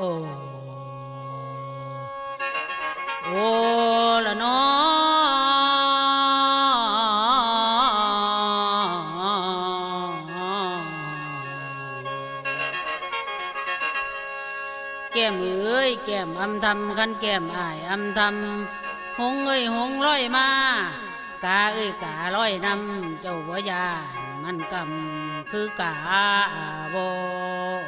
โอ้โอ้ละนาแก้มเอ้ยแก้มอำทำคันแก้มอายอำทำหงเอ้ยหงร้อยมากาเอ้ยการ้อยนำเจ้าบ่ยานมันกำคือกาบ่โ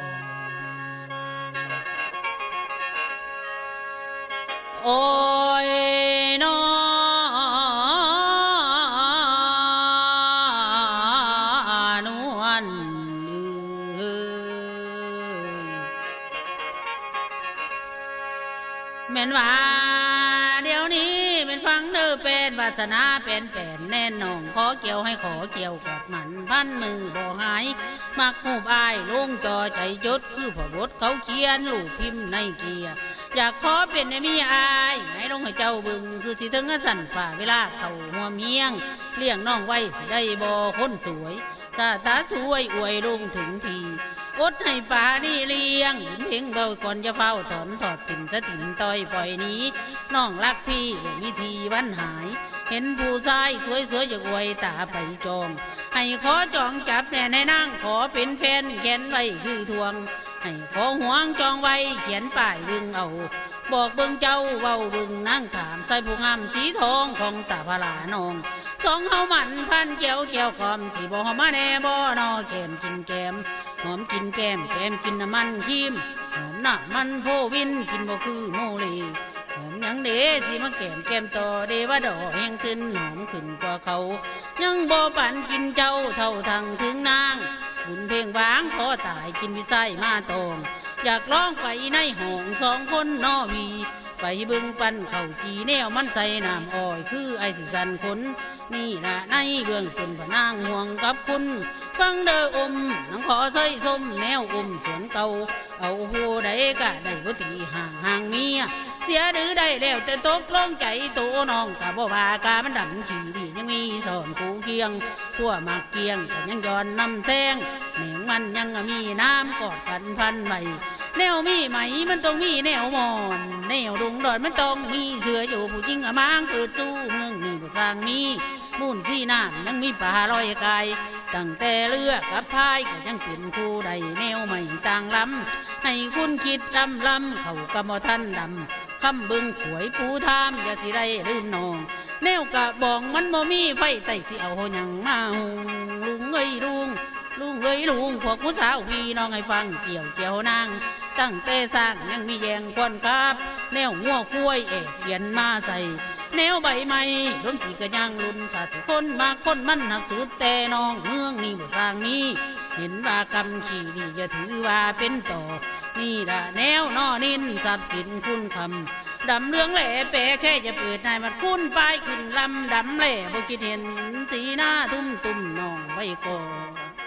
แม่นว่าเดี๋ยวนี้เป็นฟังเด้อเป็นวาสนาเป็นแป่นแน่นองขอเกี่ยวให้ขอเกี่ยวกอดมันพันมือบ่หาย มักหูบอายลงจอใจจดคือพอรถเขาเขียนลูกพิมพ์ในเกียร์อยากขอเป็นในมีอายให้ลงให้เจ้าบึง คือสิถึงสั่นฝ่าเวลาเขาหัวเมียง เลี้ยงน้องไว้สิได้บ่คนสวย สาตาสวยอวยลงถึงที อดให้ป่านี่เลี้ยงเพ่งเบาก่อนจะเฝ้าถอนถอดติ่มสะติ่มต่อยปล่อยนี้น้องรักพี่บ่มีทีวันหาย เห็นผู้ชายสวยๆจะอวยตาไปจอง ให้ขอจองจับแน่ในนั่งขอเป็นแฟนเขียนไว้คือทวง ให้ขอห่วงจองไว้เขียนป้ายบึงเอา บอกเบิ่งเจ้าเว้าบึงนั่งถามใส่ผู้งามสีทองของตาพลานองสองเฮามันพันเกี่ยวเกี่ยวกอมสีบ่อมาแน่บ่นอแก้มกินแก้ม หอมกินแก้มแก้มกินน้ำมันครีมหอมหน้ามันโฟวินกินบ่คือโมเลหอมยังเดสิมาแก้มแก้มต่อเดว่าดอกแหงซึ้นหอมขึ้นกว่าเขา ยังบ่ปันกินเจ้าเท่าทางถึงนาง บุญเพลงวางพอตายกินวิไสมาตอง อยากร้องไปในห้องสองคนนอวี ไปเบึงปันเข่าจีแนวมันใส่น้ำอ้อย คือไอสิสันขนนี่ละในเบื้องต้นพนางห่วงกับคุณ ฟังเด้ออมนังขอใส่ส้มแนวอมสวนเก่า เอาผู้ใดก็ได้บ่ตีห่างห่างเมียเสียดื้อได้แล้วแต่ตกลงใจโตน้องกะบ่ว่ากามันดำขี่ดียังมีสอนคูเคียงพัวมากเกียงก็ยังย้อนนำแซงแหนงมันยังมีน้ำกอดกันพันไว้ แนวมีไหมมันต้องมีแนวมอนแนวดงดอนมันต้องมีเสืออยู่ผู้หญิงอะมางเปิดสู้เมืองนี่บ่สร้างมีมูนสีน้ำยังมีป่าลอยกายตั้งแต่เรือกับพายก็ยังเป็นคู่ใดแนวใหม่ต่างลำให้คุณคิดลำลำเขากำมอท่านดำคำบึงขวยปูทามอย่าสิได้ลืมนอง แนวกะบองมันบ่มีไฟไต่สิเอาหยังมาหุงลุงเอ้ยลุง ลุงเอ้ยลุงพวกผู้สาวพี่น้องให้ฟังเกี่ยวเกี่ยวนางตั้งแต่สร้างยังมีแยงควนครับ แนวงัวคุ้ยเอกเปลี่ยนมาใส่ แนวใบไม้ดนตรีก็ยังลุนสัตว์คนมาคนมันหักสุดแต่น้องเมืองนี่บ่สร้างนี้เห็นว่ากำขี่ดีจะถือว่าเป็นต่อ นี่ละแนวนอนินทรัพย์สินคุณคำดำเรื่องแหล่แปรแค่จะเปิดนายมันคุ้นป้ายขึ้นลำดำแหล่บ่คิดเห็นสีหน้าทุ่มตุ่มน้องไว้ก่อน